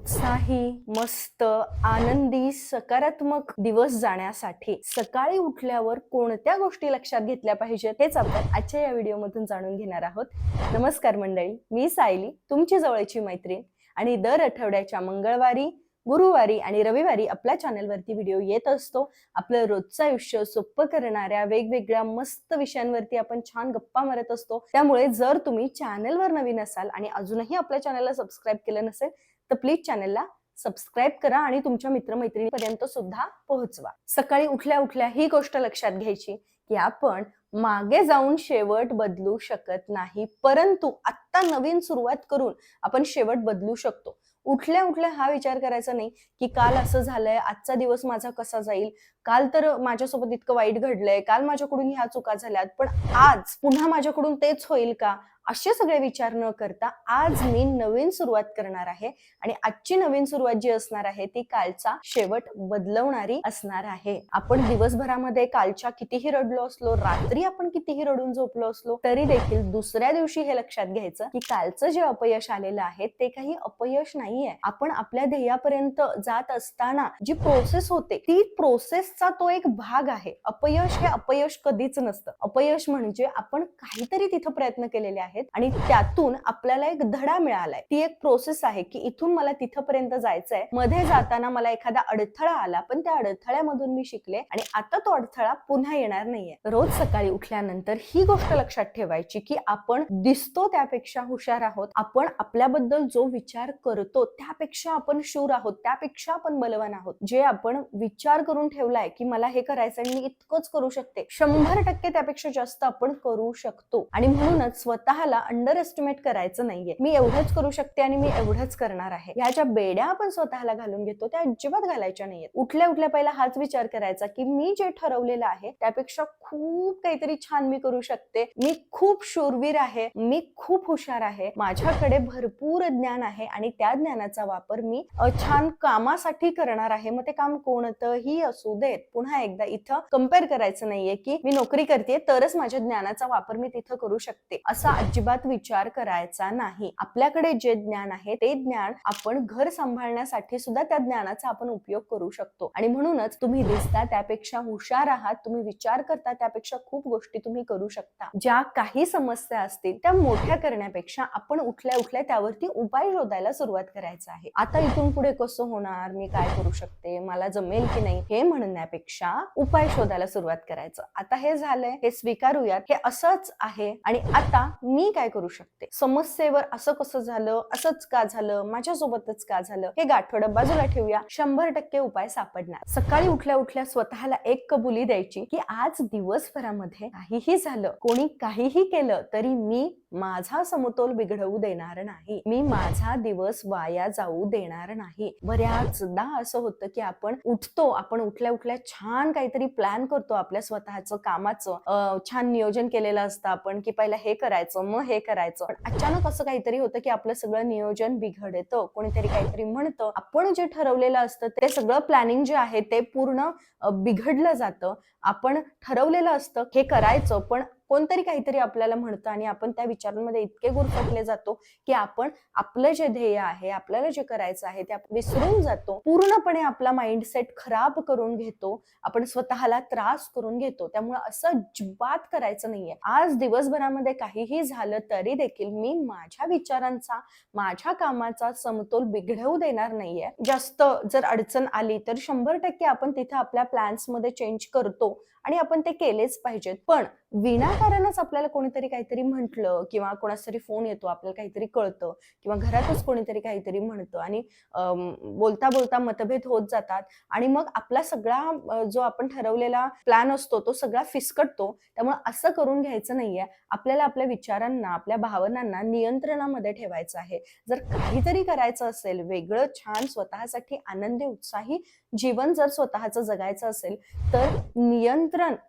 उत्साही मस्त आनंदी सकारात्मक दिवस जाण्यासाठी सकाळी उठल्यावर कोणत्या गोष्टी लक्षात घेतल्या पाहिजेत हेच आपण आजच्या या व्हिडिओमधून जाणून घेणार आहोत. नमस्कार मंडळी मी सायली तुमची जवळची मैत्रीण आणि दर आठवड्याच्या मंगळवारी गुरुवारी आणि रविवारी आपल्या चॅनलवरती व्हिडिओ येत असतो. आपलं रोजचं आयुष्य सोपं करणाऱ्या वेगवेगळ्या मस्त विषयांवरती आपण छान गप्पा मारत असतो. त्यामुळे जर तुम्ही चॅनलवर नवीन असाल आणि अजूनही आपल्या चॅनलला सबस्क्राईब केलं नसेल तर प्लीज चॅनलला सबस्क्राईब करा आणि तुमच्या मित्रमैत्रिणीपर्यंत सुद्धा पोहोचवा. सकाळी उठल्या उठल्या ही गोष्ट लक्षात घ्यायची की आपण मागे जाऊन शेवट बदलू शकत नाही. परंतु आत्ता नवीन सुरुवात करून आपण शेवट बदलू शकतो. उठल्या उठल्या हा विचार करायचा नाही की काल असं झालंय आजचा दिवस माझा कसा जाईल? काल तर माझ्यासोबत इतकं वाईट घडलंय काल माझ्याकडून ह्या चुका झाल्यात पण आज पुन्हा माझ्याकडून तेच होईल का? असे सगळे विचार न करता आज मी नवीन सुरुवात करणार आहे. आणि आजची नवीन सुरुवात जी असणार आहे ती कालचा शेवट बदलवणारी असणार आहे. आपण दिवसभरामध्ये कालच्या कितीही रडलो असलो रात्री आपण कितीही रडून झोपलो असलो तरी देखील दुसऱ्या दिवशी हे लक्षात घ्यायचं की कालचं जे अपयश आलेलं आहे ते काही अपयश नाहीये. आपण आपल्या ध्येयापर्यंत जात असताना जी प्रोसेस होते ती प्रोसेसचा तो एक भाग आहे. अपयश हे अपयश कधीच नसतं. अपयश म्हणजे आपण काहीतरी तिथं प्रयत्न केलेले आहेत. आणि त्यातून आपल्याला एक धडा मिळालाय. ती एक प्रोसेस आहे की इथून मला तिथपर्यंत जायचंय. मध्ये जाताना मला एखादा अडथळा आला पण त्या अडथळ्यामधून मी शिकले आणि आता तो अडथळा पुन्हा येणार नाहीये. रोज सकाळी उठल्यानंतर ही गोष्ट लक्षात ठेवायची की आपण दिसतो त्यापेक्षा हुशार आहोत. आपण आपल्याबद्दल जो विचार करतो त्यापेक्षा आपण शूर आहोत. त्यापेक्षा आपण बलवान आहोत. जे आपण विचार करून ठेवलाय की मला हे करायचं आणि मी इतकंच करू शकते. शंभर टक्के त्यापेक्षा जास्त आपण करू शकतो. आणि म्हणूनच स्वतः स्वतःला अंडर एस्टिमेट करायचं नाहीये. मी एवढंच करू शकते आणि मी एवढंच करणार आहे. ह्या ज्या बेड्या आपण स्वतःला घालून घेतो त्या अजिबात घालायच्या नाहीयेत. उठल्या उठल्या पहिला हाच विचार करायचा की मी जे ठरवलेलं आहे त्यापेक्षा खूप काहीतरी छान मी करू शकते. मी खूप शूरवीर आहे मी खूप हुशार आहे माझ्याकडे भरपूर ज्ञान आहे आणि त्या ज्ञानाचा वापर मी छान कामासाठी करणार आहे. मग ते काम कोणतंही असू देत. पुन्हा एकदा इथं कंपेअर करायचं नाहीये की मी नोकरी करते तरच माझ्या ज्ञानाचा वापर मी तिथं करू शकते. असा अजिबात विचार करायचा नाही. आपल्याकडे जे ज्ञान आहे ते ज्ञान आपण घर सांभाळण्यासाठी सुद्धा त्या ज्ञानाचा आपण उपयोग करू शकतो. आणि म्हणूनच तुम्ही दिसता त्यापेक्षा हुशार आहात तुम्ही विचार करता त्यापेक्षा खूप गोष्टी तुम्ही करू शकता. ज्या काही समस्या असतील त्या मोठ्या करण्यापेक्षा आपण उठल्या उठल्या त्यावरती उपाय शोधायला सुरुवात करायचा आहे. आता इथून पुढे कसं होणार? मी काय करू शकते? मला जमेल की नाही? हे म्हणण्यापेक्षा उपाय शोधायला सुरुवात करायचं. आता हे झालंय हे स्वीकारूयात. हे असंच आहे. आणि आता मी मी काय करू शकते? समस्येवर असं कसं झालं? असंच का झालं? माझ्यासोबतच का झालं? हे गाठोड बाजूला ठेवूया. शंभर टक्के उपाय सापडणार. सकाळी उठल्या उठल्या स्वतःला एक कबुली द्यायची की आज दिवसभरामध्ये काहीही झालं कोणी काहीही केलं तरी मी माझा समतोल बिघडवू देणार नाही. मी माझा दिवस वाया जाऊ देणार नाही. बऱ्याचदा असं होतं की आपण उठतो आपण उठल्या उठल्या छान काहीतरी प्लॅन करतो आपल्या स्वतःचं कामाचं. छान नियोजन केलेलं असतं आपण की पहिला हे करायचं मग हे करायचं. अचानक असं काहीतरी होतं की आपलं सगळं नियोजन बिघडतं कोणीतरी काहीतरी म्हणतं. आपण जे ठरवलेलं असतं ते सगळं प्लॅनिंग जे आहे ते पूर्ण बिघडलं जातं. आपण ठरवलेलं असतं हे करायचं पण कोणतरी काहीतरी आपल्याला म्हणतं आणि आपण त्या विचारांमध्ये इतके गुरफटले जातो की आपण आपलं जे ध्येय आहे आपल्याला जे करायचं आहे ते आपण विसरून जातो. पूर्णपणे आपला माइंडसेट खराब करून घेतो. आपण स्वतःला त्रास करून घेतो. त्यामुळे असं अजिबात करायचं नाहीये. आज दिवसभरामध्ये काहीही झालं तरी देखील मी माझ्या विचारांचा माझ्या कामाचा समतोल बिघडवू देणार नाहीये. जास्त जर अडचण आली तर शंभर टक्के आपण तिथे आपल्या प्लॅन्समध्ये चेंज करतो. आणि आपण ते केलेच पाहिजेत. पण विनाकारणच आपल्याला कोणीतरी काहीतरी म्हटलं किंवा कोणाचा तरी फोन येतो आपल्याला काहीतरी कळतं किंवा घरातच कोणीतरी काहीतरी म्हणतं आणि बोलता बोलता मतभेद होत जातात आणि मग आपला सगळा जो आपण ठरवलेला प्लॅन असतो तो सगळा फिसकटतो. त्यामुळे असं करून घ्यायचं नाहीये. आपल्याला आपल्या विचारांना आपल्या भावनांना नियंत्रणामध्ये ठेवायचं आहे. जर काहीतरी करायचं असेल वेगळं छान स्वतःसाठी आनंदी उत्साही जीवन जर स्वतःचं जगायचं असेल तर नियंत्रण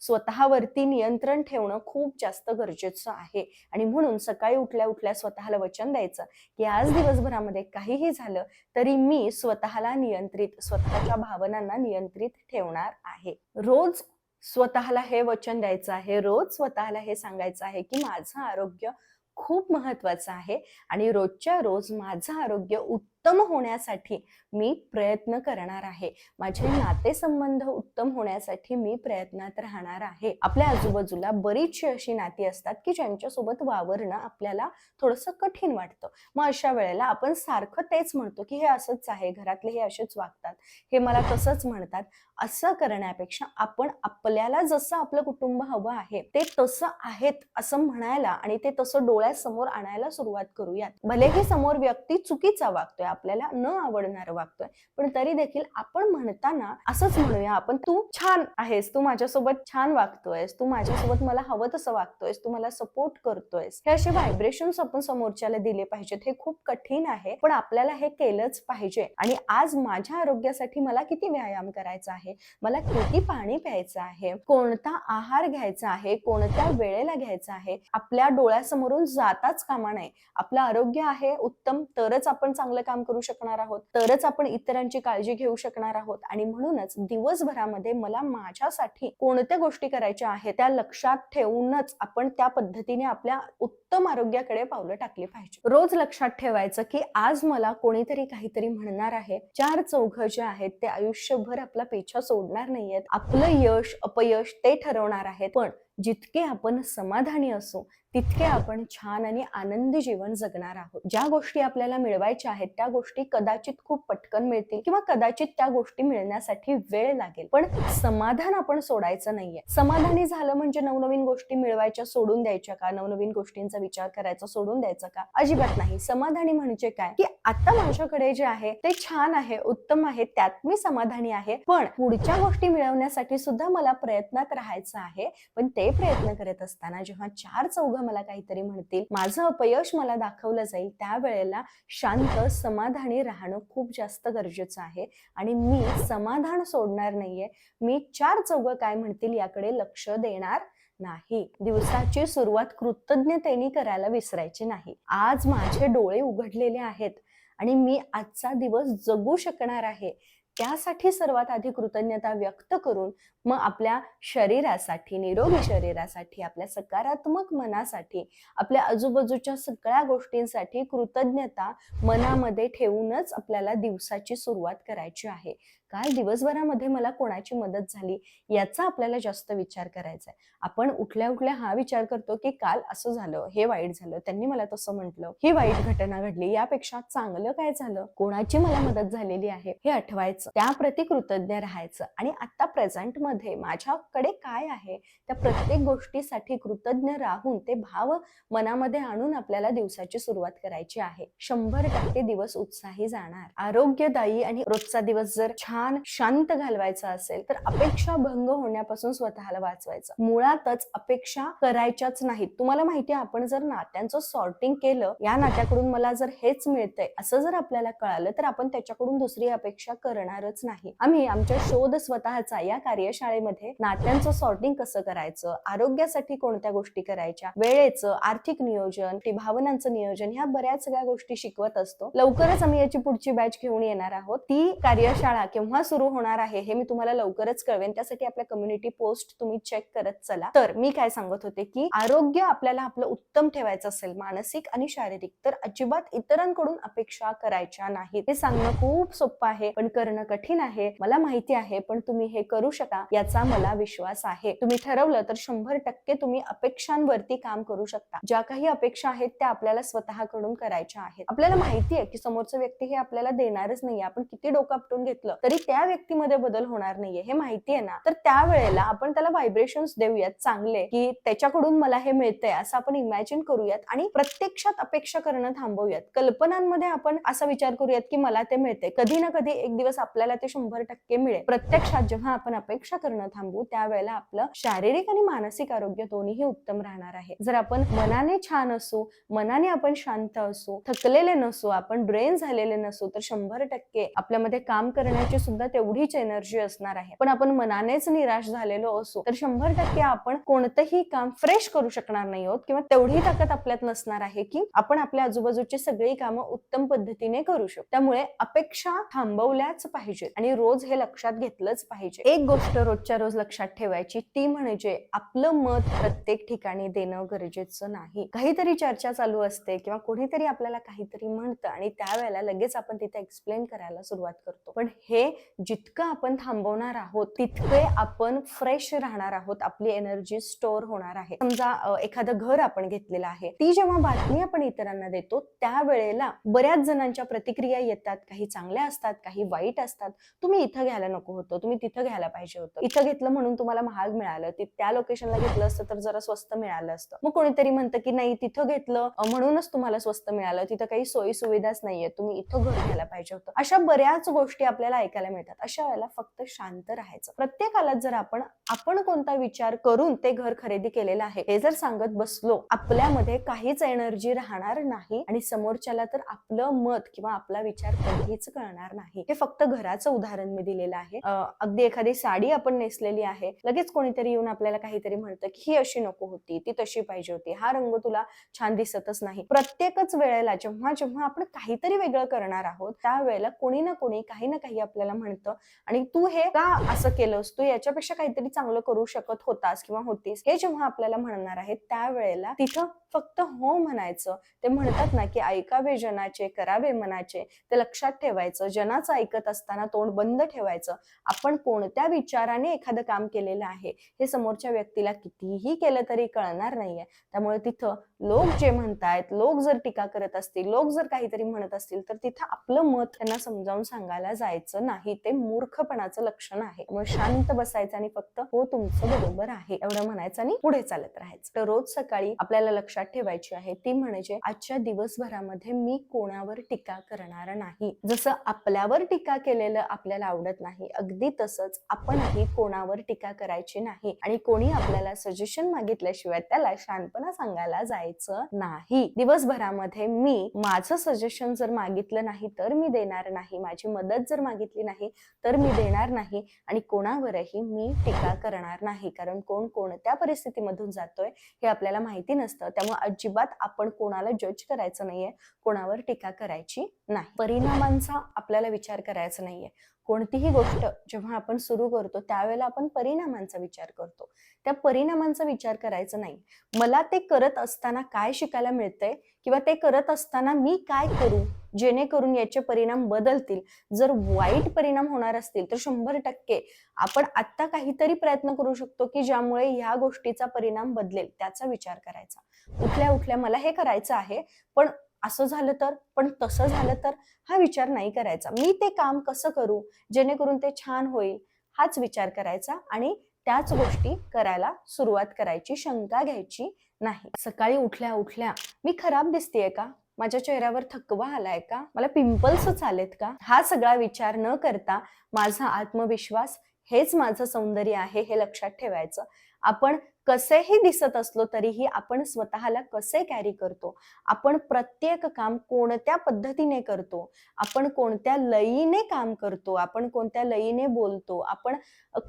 स्वतःवरती नियंत्रण ठेवणं खूप जास्त गरजेचं आहे. आणि म्हणून सकाळी उठल्या उठल्या स्वतःला वचन द्यायचं की आज दिवसभरामध्ये काहीही झालं तरी मी स्वतःला नियंत्रित स्वतःच्या भावनांना नियंत्रित ठेवणार आहे. रोज स्वतःला हे वचन द्यायचं आहे रोज स्वतःला हे सांगायचं आहे की माझं आरोग्य खूप महत्वाचं आहे आणि रोजच्या रोज माझं आरोग्य उत्तम होण्यासाठी मी प्रयत्न करणार आहे. माझे नातेसंबंध उत्तम होण्यासाठी मी प्रयत्नात राहणार आहे. आपल्या आजूबाजूला बरीचशी अशी नाती असतात की ज्यांच्यासोबत वावरणं आपल्याला थोडंसं कठीण वाटतं. मग अशा वेळेला आपण सारखं तेच म्हणतो की हे असंच आहे घरातले हे असेच वागतात हे मला तसंच म्हणतात. असं करण्यापेक्षा आपण आपल्याला जसं आपलं कुटुंब हवं आहे ते तसं आहेत असं म्हणायला आणि ते तसं डोळ्यासमोर आणायला सुरुवात करूयात. भलेही समोर व्यक्ती चुकीचा वागतोय आपल्याला न आवडणार वागतोय. पण तरी देखील आपण म्हणताना असंच म्हणूया आपण तू छान आहेस तू माझ्यासोबत छान वागतोयस तू माझ्यासोबत मला हवं तसं वागतोयस तू मला सपोर्ट करतोयस. हे असे व्हायब्रेशन्स आपण समोरच्याला दिले पाहिजेत हे खूप कठीण आहे पण आपल्याला हे केलंच पाहिजे. आणि आज माझ्या आरोग्यासाठी मला किती व्यायाम करायचा आहे? मला किती पाणी प्यायचं आहे? कोणता आहार घ्यायचा आहे? कोणत्या वेळेला घ्यायचा आहे? आपल्या डोळ्यासमोरून जाताच कामा नये. आपलं आरोग्य आहे उत्तम तरच आपण चांगलं काम करू शकणार आहोत तरच आपण इतरांची काळजी घेऊ शकणार आहोत. आणि म्हणूनच दिवसभरामध्ये मला माझ्यासाठी कोणत्या गोष्टी करायच्या आहेत त्या लक्षात ठेवूनच आपण त्या पद्धतीने आपल्या उत्तम आरोग्याकडे पावलं टाकली पाहिजे. रोज लक्षात ठेवायचं की आज मला कोणीतरी काहीतरी म्हणणार आहे. चार चौघ जे आहेत ते आयुष्यभर आपला पेछा सोडणार नाहीयेत. आपलं यश अपयश ते ठरवणार आहेत. पण जितके आपण समाधानी असू तितके आपण छान आणि आनंदी जीवन जगणार आहोत. ज्या गोष्टी आपल्याला मिळवायच्या आहेत त्या गोष्टी कदाचित खूप पटकन मिळतील किंवा कदाचित त्या गोष्टी मिळण्यासाठी वेळ लागेल. पण समाधान आपण सोडायचं नाहीये. समाधानी झालं म्हणजे नवनवीन गोष्टी मिळवायच्या सोडून द्यायच्या का? नवनवीन गोष्टींचा विचार करायचा सोडून द्यायचा का? अजिबात नाही. समाधानी म्हणजे काय? की आता माझ्याकडे जे आहे ते छान आहे उत्तम आहे त्यात मी समाधानी आहे पण पुढच्या गोष्टी मिळवण्यासाठी सुद्धा मला प्रयत्नात राहायचं आहे. पण ते प्रयत्न करत असताना जेव्हा चार चौघ मला काहीतरी म्हणतील माझं अपयश मला दाखवलं जाईल त्यावेळेला शांत समाधानी राहणं खूप जास्त गरजेचं आहे. आणि मी समाधान सोडणार नाहीये. मी चार चौघ काय म्हणतील याकडे लक्ष देणार नाही. दिवसाची सुरुवात कृतज्ञतेने करायला विसरायची नाही. आज माझे डोळे उघडलेले आहेत आणि मी आजचा दिवस जगू शकणार आहे. त्यासाठी सर्वात आधी कृतज्ञता व्यक्त करून मग आपल्या शरीरासाठी निरोगी शरीरासाठी आपल्या सकारात्मक मनासाठी आपल्या आजूबाजूच्या सगळ्या गोष्टींसाठी कृतज्ञता मनामध्ये ठेवूनच आपल्याला दिवसाची सुरुवात करायची आहे. काल दिवसभरामध्ये मला कोणाची मदत झाली याचा आपल्याला जास्त विचार करायचा आहे. आपण उठल्या उठल्या हा विचार करतो की काल असं झालं हे वाईट झालं त्यांनी मला तसं म्हटलं ही वाईट घटना घडली यापेक्षा चांगलं काय झालं? कोणाची मला मदत झालेली आहे? हे आठवायचं. त्याप्रती कृतज्ञ राहायचं. आणि आता प्रेझेंटमध्ये माझ्याकडे काय आहे? त्या प्रत्येक गोष्टीसाठी कृतज्ञ राहून ते भाव मनामध्ये आणून आपल्याला दिवसाची सुरुवात करायची आहे. शंभर टक्के दिवस उत्साही जाणार. आरोग्यदायी आणि रोजचा दिवस जर छान शांत घालवायचा असेल तर अपेक्षा भंग होण्यापासून स्वतःला वाचवायचं. मुळातच अपेक्षा करायच्याच नाहीत. तुम्हाला माहिती आहे आपण जर नात्यांचं सॉर्टिंग केलं या नात्याकडून मला जर हेच मिळतंय असं जर आपल्याला कळालं तर आपण त्याच्याकडून दुसरी अपेक्षा करणारच नाही. आम्ही आमच्या शोध स्वतःचा या कार्यशाळेमध्ये नात्यांचं सॉर्टिंग कसं करायचं आरोग्यासाठी कोणत्या गोष्टी करायच्या वेळेचं आर्थिक नियोजन भावनांचं नियोजन ह्या बऱ्याच सगळ्या गोष्टी शिकवत असतो. लवकरच आम्ही याची पुढची बॅच घेऊन येणार आहोत. ती कार्यशाळा किंवा केव्हा सुरू होणार आहे हे मी तुम्हाला लवकरच कळवेन. त्यासाठी आपल्या कम्युनिटी पोस्ट तुम्ही चेक करत चला. तर मी काय सांगत होते की आरोग्य आपल्याला आपलं उत्तम ठेवायचं असेल मानसिक आणि शारीरिक तर अजिबात इतरांकडून अपेक्षा करायच्या नाहीत. हे सांगणं खूप सोपं आहे पण करणं कठीण आहे. मला माहिती आहे पण तुम्ही हे करू शकता याचा मला विश्वास आहे. तुम्ही ठरवलं तर शंभर टक्के तुम्ही अपेक्षांवरती काम करू शकता. ज्या काही अपेक्षा आहेत त्या आपल्याला स्वतःकडून करायच्या आहेत. आपल्याला माहिती आहे की समोरचं व्यक्ती हे आपल्याला देणारच नाहीये. आपण किती डोकं आपटून घेतलं तरी त्या व्यक्तीमध्ये बदल होणार नाहीये हे माहिती आहे ना? तर त्यावेळेला आपण त्याला व्हायब्रेशन्स देऊयात चांगले की त्याच्याकडून मला हे मिळतंय असं आपण इमॅजिन करूयात आणि प्रत्यक्षात अपेक्षा करणं थांबवूयात. कल्पनांमध्ये आपण असा विचार करूयात की मला ते मिळते कधी ना कधी एक दिवस आपल्याला ते शंभर टक्के मिळेल. प्रत्यक्षात जेव्हा आपण अपेक्षा करणं थांबू त्यावेळेला आपलं शारीरिक आणि मानसिक आरोग्य दोन्हीही उत्तम राहणार आहे. जर आपण मनाने छान असू मनाने आपण शांत असू थकलेले नसू आपण ड्रेन झालेले नसू तर शंभर टक्के आपल्यामध्ये काम करण्याची सुद्धा तेवढीच एनर्जी असणार आहे. पण आपण मनानेच निराश झालेलो असो तर शंभर टक्के आपण कोणतंही काम फ्रेश करू शकणार नाही आहोत किंवा तेवढी ताकद आपल्यात नसणार आहे की आपण आपल्या आजूबाजूची सगळी कामं उत्तम पद्धतीने करू शकतो त्यामुळे अपेक्षा थांबवल्याच पाहिजेत आणि रोज हे लक्षात घेतलंच पाहिजे. एक गोष्ट रोजच्या रोज लक्षात ठेवायची ती म्हणजे आपलं मत प्रत्येक ठिकाणी देणं गरजेचं नाही. काहीतरी चर्चा चालू असते किंवा कोणीतरी आपल्याला काहीतरी म्हणतं आणि त्यावेळेला लगेच आपण तिथे एक्सप्लेन करायला सुरुवात करतो. पण हे जितकं आपण थांबवणार आहोत तितके आपण फ्रेश राहणार आहोत आपली एनर्जी स्टोअर होणार आहे. समजा एखादं घर आपण घेतलेलं आहे ती जेव्हा बातमी आपण इतरांना देतो त्यावेळेला बऱ्याच जणांच्या प्रतिक्रिया येतात काही चांगल्या असतात काही वाईट असतात. तुम्ही इथं घ्यायला नको होतं तुम्ही तिथं घ्यायला पाहिजे होतं. इथं घेतलं म्हणून तुम्हाला महाग मिळालं त्या लोकेशनला घेतलं असतं तर जरा स्वस्त मिळालं असतं. मग कोणीतरी म्हणतं की नाही तिथं घेतलं म्हणूनच तुम्हाला स्वस्त मिळालं तिथं काही सोयी सुविधाच नाहीये तुम्ही इथं घर घ्यायला पाहिजे होतं. अशा बऱ्याच गोष्टी आपल्याला ऐकायला मिळतात. अशा वेळेला फक्त शांत राहायचं. प्रत्येकाला जर आपण आपण कोणता विचार करून ते घर खरेदी केलेलं आहे हे जर सांगत बसलो आपल्यामध्ये काहीच एनर्जी राहणार नाही आणि समोरच्याला तर आपलं मत किंवा आपला विचार कधीच कळणार नाही. हे फक्त घराचं उदाहरण मी दिलेलं आहे. अगदी एखादी साडी आपण नेसलेली आहे लगेच कोणीतरी येऊन आपल्याला काहीतरी म्हणतं की ही अशी नको होती ती तशी पाहिजे होती हा रंग तुला छान दिसतच नाही. प्रत्येकच वेळेला जेव्हा जेव्हा आपण काहीतरी वेगळं करणार आहोत त्यावेळेला कोणी ना कोणी काही ना काही आपल्याला म्हणतं आणि तू हे का असं केलंस? तू याच्यापेक्षा काहीतरी चांगलं करू शकत होतास किंवा होतीस. हे जेव्हा आपल्याला म्हणणार आहे त्यावेळेला तिथं फक्त हो म्हणायचं. ते म्हणतात ना की ऐकावे जनाचे करावे मनाचे. ते लक्षात ठेवायचं. जनाचं ऐकत असताना तोंड बंद ठेवायचं. आपण कोणत्या विचाराने एखादं काम केलेलं आहे? हे समोरच्या व्यक्तीला कितीही केलं तरी कळणार नाहीये. त्यामुळे तिथं लोक जे म्हणतायत लोक जर टीका करत असतील लोक जर काहीतरी म्हणत असतील तर तिथं आपलं मत त्यांना समजावून सांगायला जायचं नाही. ते मूर्खपणाचं लक्षण आहे. मग शांत बसायचं आणि फक्त हो तुमचं बरोबर आहे. एवढं म्हणायचं आणि पुढे चालत राहायचं. तर रोज सकाळी आपल्याला लक्षात ठेवायची आहे. ती म्हणजे आजच्या दिवसभरामध्ये मी कोणावर टीका करणार नाही. जसं आपल्यावर टीका केलेलं आपल्याला आवडत नाही अगदी तसंच आपणही कोणावर टीका करायची नाही आणि कोणी आपल्याला सजेशन मागितल्याशिवाय त्याला शांतपणा सांगायला जायचं नाही. दिवसभरामध्ये मी माझं सजेशन जर मागितलं नाही तर मी देणार नाही. माझी मदत जर मागितली नाही तर मी देणार नाही आणि कोणावरही मी टीका करणार नाही. कारण कोण कोणत्या परिस्थितीमधून जातोय हे आपल्याला माहिती नसतं. त्यामुळे अजिबात आपण कोणाला जज करायचं नाहीये कोणावर टीका करायची नाही. परिणामांचा आपल्याला विचार करायचा नाहीये. कोणतीही गोष्ट जेव्हा आपण सुरू करतो त्यावेळेला आपण परिणामांचा विचार करतो. त्या परिणामांचा विचार करायचा नाही. मला ते करत असताना काय शिकायला मिळतंय किंवा ते करत असताना मी काय करू जेणेकरून याचे परिणाम बदलतील? जर वाईट परिणाम होणार असतील तर शंभर टक्के आपण आत्ता काहीतरी प्रयत्न करू शकतो की ज्यामुळे ह्या गोष्टीचा परिणाम बदलेल त्याचा विचार करायचा. उठल्या उठल्या मला हे करायचं आहे पण असं झालं तर पण तसं झालं तर हा विचार नाही करायचा. मी ते काम कसं करू? जेणेकरून ते छान होईल हाच विचार करायचा आणि त्याच गोष्टी करायला सुरुवात करायची शंका घ्यायची नाही. सकाळी उठल्या उठल्या मी खराब दिसतेय का? माझ्या चेहऱ्यावर थकवा आलाय का? मला पिंपल्सच आलेत का? हा सगळा विचार न करता माझा आत्मविश्वास हेच माझं सौंदर्य आहे हे लक्षात ठेवायचं. आपण कसेही दिसत असलो तरीही आपण स्वतःला कसे कॅरी करतो? आपण प्रत्येक काम कोणत्या पद्धतीने करतो? आपण कोणत्या लयीने काम करतो? आपण कोणत्या लयीने बोलतो? आपण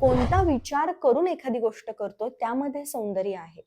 कोणता विचार करून एखादी गोष्ट करतो? त्यामध्ये सौंदर्य आहे.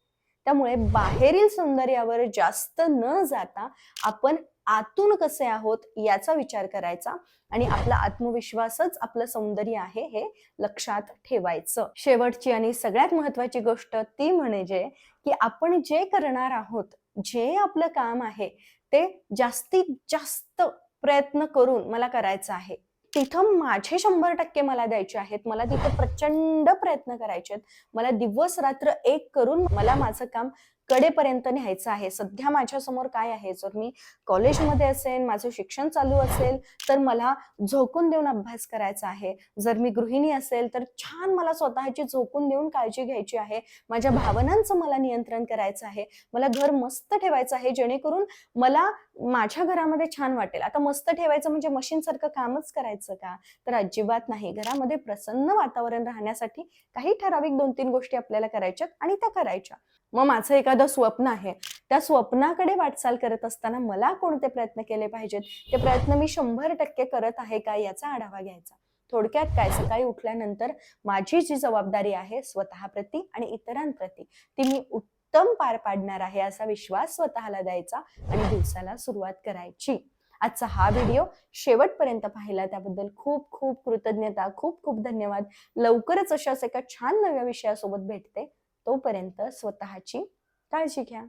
त्यामुळे बाहेरील सौंदर्यावर जास्त न जाता आपण आतून कसे आहोत याचा विचार करायचा आणि आपला आत्मविश्वासच आपलं सौंदर्य आहे हे लक्षात ठेवायचं. शेवटची आणि सगळ्यात महत्वाची गोष्ट ती म्हणजे की आपण जे करणार आहोत जे आपलं काम आहे ते जास्तीत जास्त प्रयत्न करून मला करायचं आहे. तिथं माझे शंभर टक्के मला द्यायचे आहेत मला तिथं प्रचंड प्रयत्न करायचे आहेत मला दिवस रात्र एक करून मला माझं काम कडेपर्यंत न्यायचं आहे. सध्या माझ्यासमोर काय आहे? जर मी कॉलेजमध्ये असेल माझं शिक्षण चालू असेल तर मला झोकून देऊन अभ्यास करायचा आहे. जर मी गृहिणी असेल तर छान मला स्वतःची झोकून देऊन काळजी घ्यायची आहे. माझ्या भावनांचं मला नियंत्रण करायचं आहे. मला घर मस्त ठेवायचं आहे जेणेकरून मला माझ्या घरामध्ये छान वाटेल. आता मस्त ठेवायचं म्हणजे मशीन सारखं कामच करायचं का? तर अजिबात नाही. घरामध्ये प्रसन्न वातावरण राहण्यासाठी काही ठराविक दोन तीन गोष्टी आपल्याला करायच्यात आणि त्या करायच्या. मग माझं एखादं स्वप्न आहे. त्या स्वप्नाकडे वाटचाल करत असताना मला कोणते प्रयत्न केले पाहिजेत? ते प्रयत्न मी शंभर टक्के करत आहे का याचा आढावा घ्यायचा. थोडक्यात काय? सकाळी उठल्यानंतर माझी जी जबाबदारी आहे स्वतःप्रती आणि इतरांप्रती ती मी उत्तम पार पाडणार आहे असा विश्वास स्वतःला द्यायचा आणि दिवसाला सुरुवात करायची. आजचा हा व्हिडिओ शेवटपर्यंत पाहिला त्याबद्दल खूप खूप कृतज्ञता खूप खूप धन्यवाद. लवकरच अशाच एका छान नव्या विषयासोबत भेटते. तोपर्यंत स्वतःची काळजी घ्या.